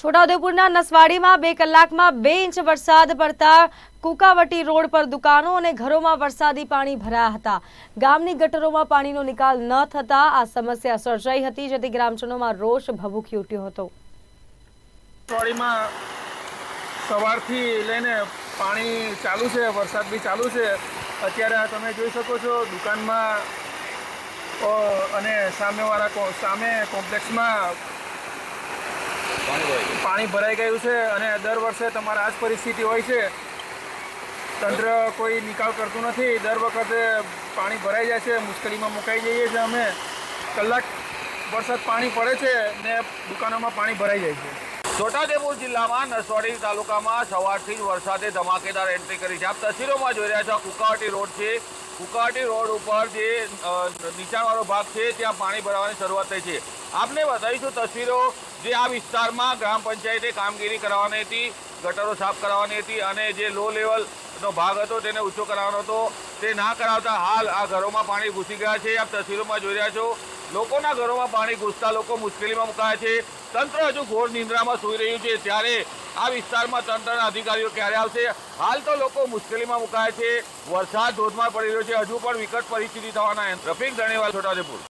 છોટાઉદેપુરના નસવાડીમાં બે કલાકમાં બે ઇંચ વરસાદ પડતા કુકાવટી રોડ પર દુકાનો અને ઘરોમાં વરસાદી પાણી ભરાયા હતા. ગામની ગટરોમાં પાણીનો નિકાલ ન થતા આ સમસ્યા સર્જાઈ હતી, જેથી ગ્રામજનોમાં રોષ ભભૂકી ઉઠ્યો હતો. સવારથી લઈને પાણી ચાલુ છે, વરસાદ બી ચાલુ છે. અત્યારે તમે જોઈ શકો છો, દુકાનમાં અને સામેવાળા સામે કોમ્પ્લેક્સમાં પાણી ભરાઈ ગયું છે અને દર વર્ષે તમારે આ જ પરિસ્થિતિ હોય છે. તંત્ર કોઈ નિકાલ કરતું નથી. દર વખતે પાણી ભરાઈ જાય છે. મુશ્કેલીમાં મુકાઈ જઈએ છીએ અમે. કલાક વરસાદ પાણી પડે છે ને દુકાનોમાં પાણી ભરાઈ જાય છે. છોટાઉદેપુર જિલ્લામાં નસવાડી તાલુકામાં સવારથી જ વરસાદે ધમાકેદાર એન્ટ્રી કરી છે. આપ તસવીરોમાં જોઈ રહ્યા છો કુકાવટી રોડ છે. કુકાવટી રોડ ઉપર જે નીચાણવાળો ભાગ છે ત્યાં પાણી ભરાવાની શરૂઆત થઈ છે. આપને બતાવીશું તસવીરો જે આ વિસ્તારમાં ગ્રામ પંચાયતે કામગીરી કરાવવાની હતી, ગટરો સાફ કરાવવાની હતી અને જે લો લેવલનો ભાગ હતો તેને ઊંચો કરાવવાનો હતો. તે ના કરાવતા હાલ આ ઘરોમાં પાણી ઘૂસી ગયા છે. આપ તસવીરોમાં જોઈ રહ્યા છો, લોકોના ઘરોમાં પાણી ઘૂસતા લોકો મુશ્કેલીમાં મુકાયા છે. તંત્ર હજુ ઘોર નિંદ્રામાં સૂઈ રહ્યું છે. ત્યારે આ વિસ્તારમાં તંત્રના અધિકારીઓ ક્યારે આવશે? હાલ તો લોકો મુશ્કેલીમાં મુકાયા છે. વરસાદ ધોધમાર પડી રહ્યો છે. હજુ પણ વિકટ પરિસ્થિતિ થવાના રફીક ધણેવાલ, છોટાઉદેપુર.